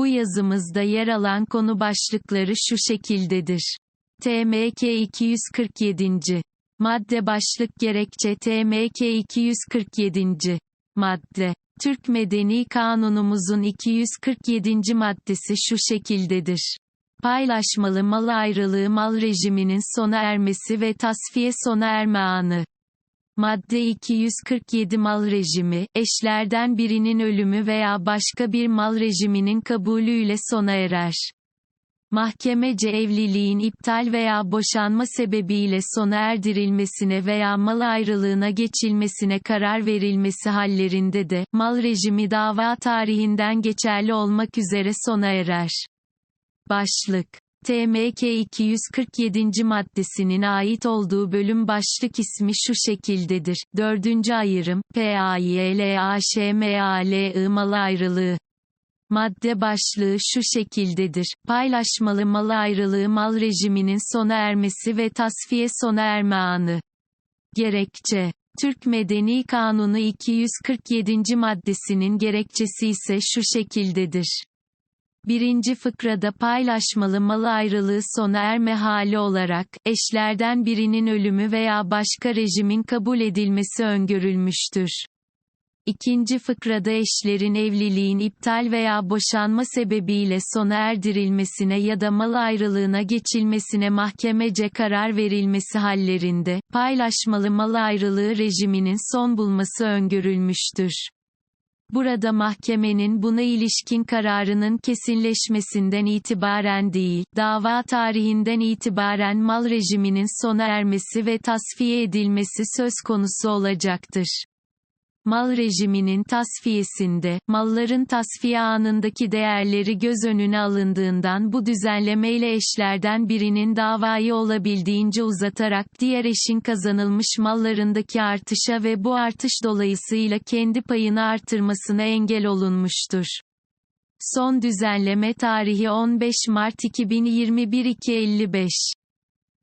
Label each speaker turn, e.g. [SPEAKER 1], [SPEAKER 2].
[SPEAKER 1] Bu yazımızda yer alan konu başlıkları şu şekildedir. TMK 247. Madde başlık gerekçe TMK 247. Madde. Türk Medeni Kanunumuzun 247. maddesi şu şekildedir. Paylaşmalı mal ayrılığı mal rejiminin sona ermesi ve tasfiye sona erme anı. Madde 247 Mal rejimi, eşlerden birinin ölümü veya başka bir mal rejiminin kabulüyle sona erer. Mahkemece evliliğin iptal veya boşanma sebebiyle sona erdirilmesine veya mal ayrılığına geçilmesine karar verilmesi hallerinde de, mal rejimi dava tarihinden geçerli olmak üzere sona erer. Başlık TMK 247. maddesinin ait olduğu bölüm başlık ismi şu şekildedir. Dördüncü ayrım, PAYLAŞMALI mal ayrılığı. Madde başlığı şu şekildedir. Paylaşmalı mal ayrılığı mal rejiminin sona ermesi ve tasfiye sona erme anı. Gerekçe Türk Medeni Kanunu 247. maddesinin gerekçesi ise şu şekildedir. Birinci fıkrada paylaşmalı mal ayrılığı sona erme hali olarak, eşlerden birinin ölümü veya başka rejimin kabul edilmesi öngörülmüştür. İkinci fıkrada eşlerin evliliğin iptal veya boşanma sebebiyle sona erdirilmesine ya da mal ayrılığına geçilmesine mahkemece karar verilmesi hallerinde, paylaşmalı mal ayrılığı rejiminin son bulması öngörülmüştür. Burada mahkemenin buna ilişkin kararının kesinleşmesinden itibaren değil, dava tarihinden itibaren mal rejiminin sona ermesi ve tasfiye edilmesi söz konusu olacaktır. Mal rejiminin tasfiyesinde, malların tasfiye anındaki değerleri göz önüne alındığından bu düzenlemeyle eşlerden birinin davayı olabildiğince uzatarak diğer eşin kazanılmış mallarındaki artışa ve bu artış dolayısıyla kendi payını artırmasına engel olunmuştur. Son düzenleme tarihi 15 Mart 2021 255